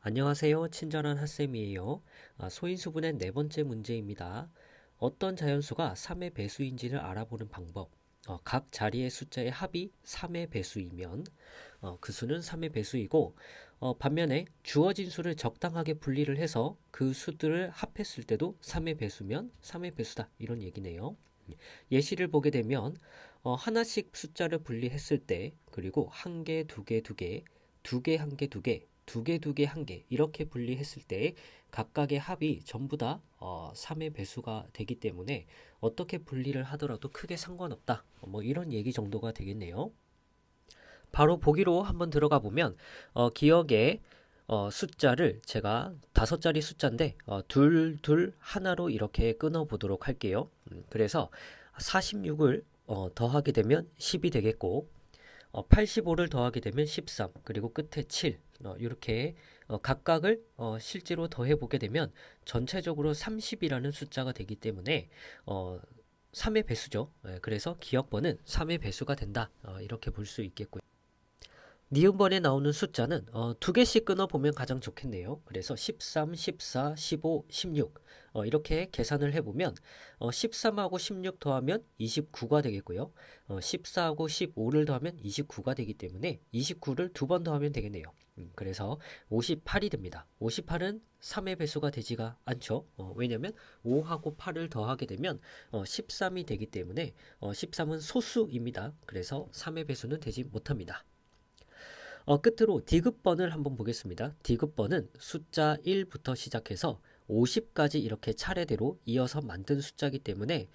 안녕하세요. 친절한 핫쌤이에요. 아, 소인수분의 네 번째 문제입니다. 어떤 자연수가 3의 배수인지를 알아보는 방법. 어, 각 자리의 숫자의 합이 3의 배수이면 어, 그 수는 3의 배수이고 어, 반면에 주어진 수를 적당하게 분리를 해서 그 수들을 합했을 때도 3의 배수면 3의 배수다. 이런 얘기네요. 예시를 보게 되면 어, 하나씩 숫자를 분리했을 때 그리고 한 개, 두 개, 두 개, 두 개, 한 개, 두 개, 두 개, 두 개, 한 개 이렇게 분리했을 때 각각의 합이 전부 다 어, 3의 배수가 되기 때문에 어떻게 분리를 하더라도 크게 상관없다. 뭐 이런 얘기 정도가 되겠네요. 바로 보기로 한번 들어가 보면 어, 기억에 어, 숫자를 제가 다섯 자리 숫자인데 어, 둘, 둘, 하나로 이렇게 끊어 보도록 할게요. 음, 그래서 46을 어, 더하게 되면 10이 되겠고 어, 85를 더하게 되면 13 그리고 끝에 7 어, 이렇게 어, 각각을 어, 실제로 더해 보게 되면 전체적으로 30이라는 숫자가 되기 때문에 어, 3의 배수죠. 예, 그래서 기억번은 3의 배수가 된다. 어, 이렇게 볼 수 있겠고요. 니은번에 나오는 숫자는 어, 두 개씩 끊어보면 가장 좋겠네요. 그래서 13, 14, 15, 16 어, 이렇게 계산을 해보면 어, 13하고 16 더하면 29가 되겠고요. 어, 14하고 15를 더하면 29가 되기 때문에 29를 두 번 더하면 되겠네요. 음, 그래서 58이 됩니다. 58은 3의 배수가 되지가 않죠. 어, 왜냐면 5하고 8을 더하게 되면 어, 13이 되기 때문에 어, 13은 소수입니다. 그래서 3의 배수는 되지 못합니다. 어, 끝으로 디귿번을 한번 보겠습니다. 디귿번은 숫자 1부터 시작해서 50까지 이렇게 차례대로 이어서 만든 숫자이기 때문에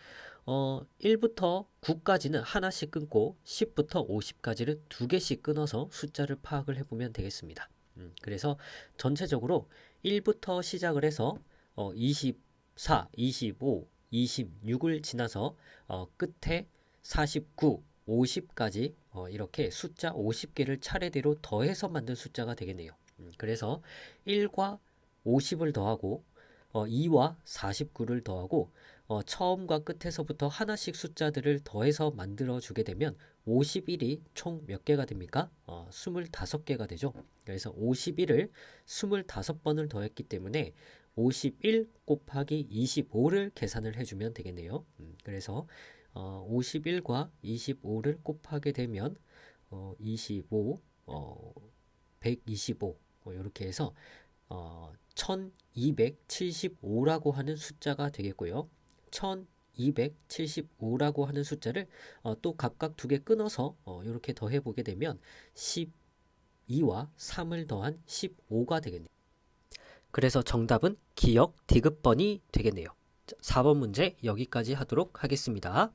어, 1부터 9까지는 하나씩 끊고 10부터 50까지를 두 개씩 끊어서 숫자를 파악을 해보면 되겠습니다. 음, 그래서 전체적으로 1부터 시작을 해서 어, 24, 25, 26을 지나서 어, 끝에 49, 50까지 어, 이렇게 숫자 50개를 차례대로 더해서 만든 숫자가 되겠네요. 음, 그래서 1과 50을 더하고 어, 2와 49를 더하고 어, 처음과 끝에서부터 하나씩 숫자들을 더해서 만들어 주게 되면 51이 총 몇 개가 됩니까? 어, 25개가 되죠. 그래서 51을 25번을 더했기 때문에 51 곱하기 25를 계산을 해주면 되겠네요. 음, 그래서 어, 51과 25를 곱하게 되면 어, 25, 어, 125 어, 이렇게 해서 어, 1275라고 하는 숫자가 되겠고요. 1275라고 하는 숫자를 어, 또 각각 두 개 끊어서 어, 이렇게 더해 보게 되면 12와 3을 더한 15가 되겠네요. 그래서 정답은 기억 디귿번이 되겠네요. 4번 문제 여기까지 하도록 하겠습니다.